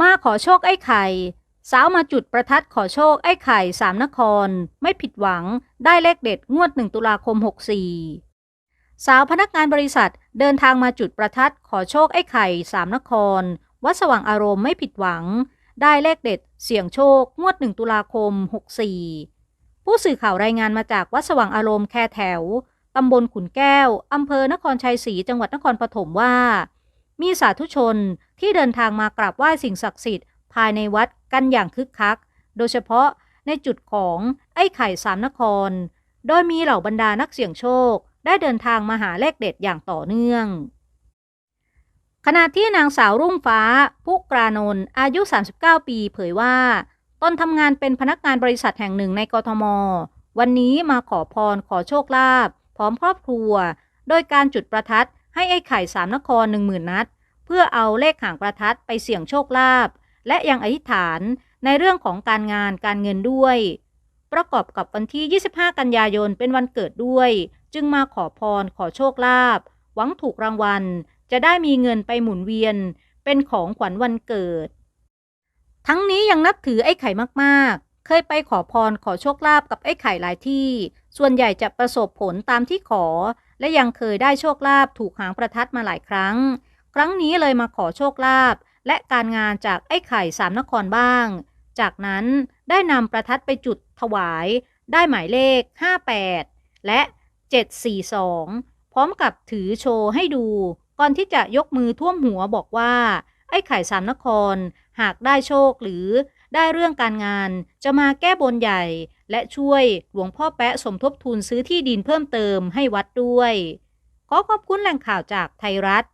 มาขอโชคไอ้ไข่ สาวมาจุดประทัดขอโชคไอ้ไข่สามนคร ไม่ผิดหวังได้เลขเด็ดงวด1ตุลาคม 64 สาวพนักงานบริษัทเดินทางมาจุดประทัดขอโชคไอ้ไข่สามนคร วัดสว่างอารมณ์ไม่ผิดหวัง ได้เลขเด็ด เสี่ยงโชคงวด1ตุลาคม 64 ผู้สื่อข่าวรายงานมาจากวัดสว่างอารมณ์แคแถวตำบลขุนแก้วอำเภอนครชัยศรีจังหวัดนครปฐมว่า มีสาธุชนที่เดินทางมากราบไหว้สิ่งศักดิ์สิทธิ์ภายในวัดกันอย่างคึกคัก โดยเฉพาะในจุดของไอ้ไข่สามนคร โดยมีเหล่าบรรดานักเสี่ยงโชค ได้เดินทางมาหาเลขเด็ดอย่างต่อเนื่อง ขณะที่นางสาวรุ่งฟ้าพุกรานนท์อายุ 39 ปี เผยว่าตนทำงานเป็นพนักงานบริษัทแห่งหนึ่งในกทม วันนี้มาขอพรขอโชคลาภพร้อมครอบครัว โดยการจุดประทัด ให้ไอ้ไข่สามนครหนึ่งหมื่นนัด เพื่อเอาเลขหางประทัดไปเสี่ยงโชคลาภและยังอธิษฐานในเรื่องของการงานการเงินด้วย ประกอบกับวันที่ 25 กันยายนเป็นวันเกิดด้วย จึงมาขอพรขอโชคลาภหวังถูกรางวัล จะได้มีเงินไปหมุนเวียน เป็นของขวัญวันเกิด ทั้งนี้ยังนับถือไอ้ไข่มากๆ เคยไปขอพรขอโชคลาภกับไอ้ไข่หลายที่ ส่วนใหญ่จะประสบผลตามที่ขอ และยังเคยได้โชคลาภถูกหางประทัดมาหลายครั้ง ครั้งนี้เลยมาขอโชคลาภและการงานจากไอ้ไข่สามนครบ้าง จากนั้นได้นำประทัดไปจุดถวาย ได้หมายเลข 58 และ 742 พร้อมกับถือโชว์ให้ดู ก่อนที่จะยกมือท่วมหัวบอกว่า ไอ้ไข่สามนคร หากได้โชคหรือ ได้เรื่องการงานจะมาแก้บนใหญ่ และช่วยหลวงพ่อแปะสมทบทุนซื้อที่ดินเพิ่มเติมให้วัดด้วย ขอขอบคุณแหล่งข่าวจากไทยรัฐ